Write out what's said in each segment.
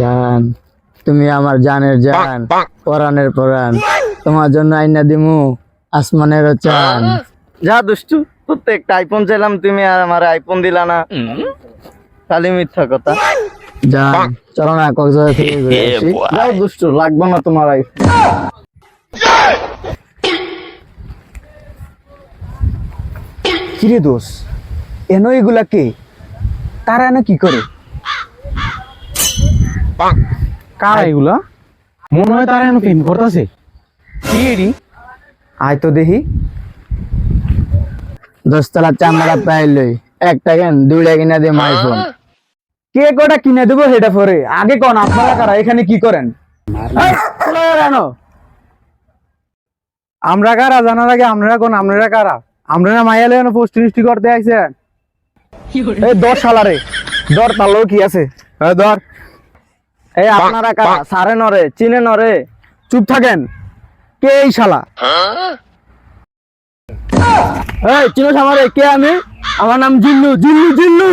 জান তুমি আমার জানের জান পরাণের পরাণ তোমার জন্য আইনা দিমু আসমানের চান যা দুষ্টু তোর তো একটা আইফোন চাইলাম তুমি আর আমার আইফোন দিলা না। খালি মিথ্যা কথা। জান চলো না কক্সবাজার থেকে ঘুরে আসি। যাও দুষ্টু লাগবে না তোমার আইফোন কিরে দোষ এনো এগুলা কে? তারা এনে কি করে? কারা এগুলা মনে হয় তারা প্রেম করতেছে। কি আয় তো দেখি। দশতলা চামড়া একটা কেন দুইটা কিনা দিয়ে মাইফোন কে কটা কিনে দেবো সেটা পরে? আগে কোন আপনারা কারা? এখানে কি করেন? আমরা কারা? জানার আগে আপনারা কোন? আপনারা কারা? আপনারা মাইয়ালে কেন পোস্ট টিস্টি করতে আইছেন? এই দশ সালারে। দর তালো কি আছে? হ্যাঁ দর। এই আপনারা কারা? সারে নরে চিনে নরে চুপ থাকেন। কে এই শালা? এই চিনো আমারে কে আমি? আমার নাম জিল্লু জিল্লু জিল্লু।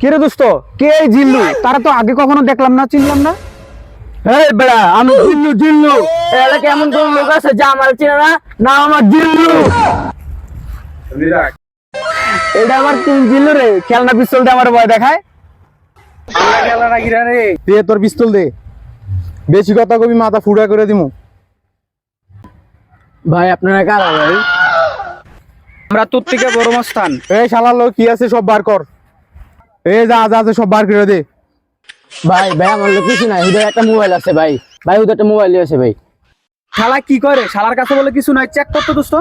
কে রে দোস্ত কে এই জিল্লু? তারা তো আগে কখনো দেখলাম না চিনলাম না। এই বেড়া আমি জিল্লু জিল্লু। এমন কোন লোক আছে যা আমার চিনে না? না আমার জিল্লু। এটা আমার কোন জিল্লু রে। খেলনা পিস্তলটা আমার ভয় দেখায়। তোর পিস্তল দে। বেশি কথা কবি মাথা ফুটা করে দিমু। ভাই আপনারা কারা ভাই? আমরা তোর থেকে বড় মস্তান এই শালার লোক কি আছে সব বার কর। এই যা যা আছে সব বার করে দে। ভাই ভাই আমার লোক কিছু নাই। ওদের একটা মোবাইল আছে ভাই। ভাই ওদের একটা মোবাইল আছে ভাই। শালা কি করে? শালার কাছে বলে কিছু নাই। চেক করতো দোস্ত।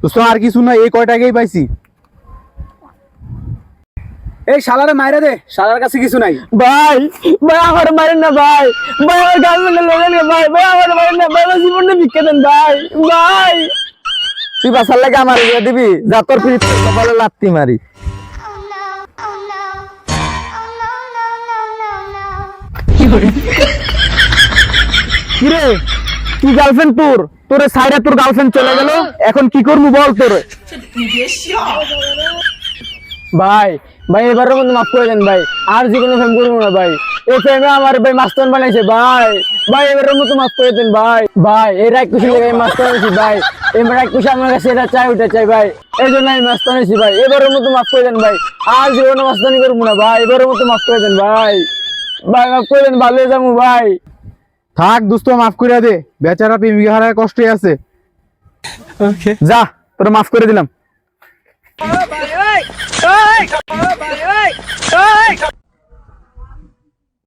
দোস্ত আর কিছু না এই কয়টাকেই পাইছি। এই শালারে মাইরে দে শালার কাছে কিছু নাই। ভাই ভাই আমার মারেন না ভাই। ভাই আমার গার্লফ্রেন্ডের লোকেন না ভাই। ভাই আমার মারেন না ভাই আমার জীবনটা ভিক্ষা দেন ভাই। ভাই। তুই বাসার লাগে আমার বিয়ে দিবি যা তোর ফিরে কপালে লাত্তি মারি। কিরে কি গার্লফ্রেন্ড তোর? তোরে সাইডে তোর গার্লফ্রেন্ড চলে গেল, এখন কি করব বল তোর? ভাই ভাই এবারের মধ্যে মাফ করে দেন ভাই, আর জীবনে ফেম করব না ভাই। এই ফেমে আমার ভাই মাস্তান বানাইছে, ভাই। ভাই এবারের মতো মাফ করে দেন ভাই। ভাই, এই রাগ খুশি লেগে মাস্তান বানাইছি ভাই। এই রাগ খুশি আমার কাছে এটা চাই ওটা চাই, ভাই। এই জন্য আমি মাস্তান আছি ভাই। এবারের মতো মাফ করে দেন, ভাই। আর যে জীবনে মাস্তানি করব না, ভাই। এবারের মতো মাফ করে দেন, ভাই। ভাই, মাফ করে দেন ভালো যাব, ভাই। থাক দোস্ত মাফ করে দে। বেচারা প্রেমিকা হারায় কষ্টই আছে। যা তোরা মাফ করে দিলাম।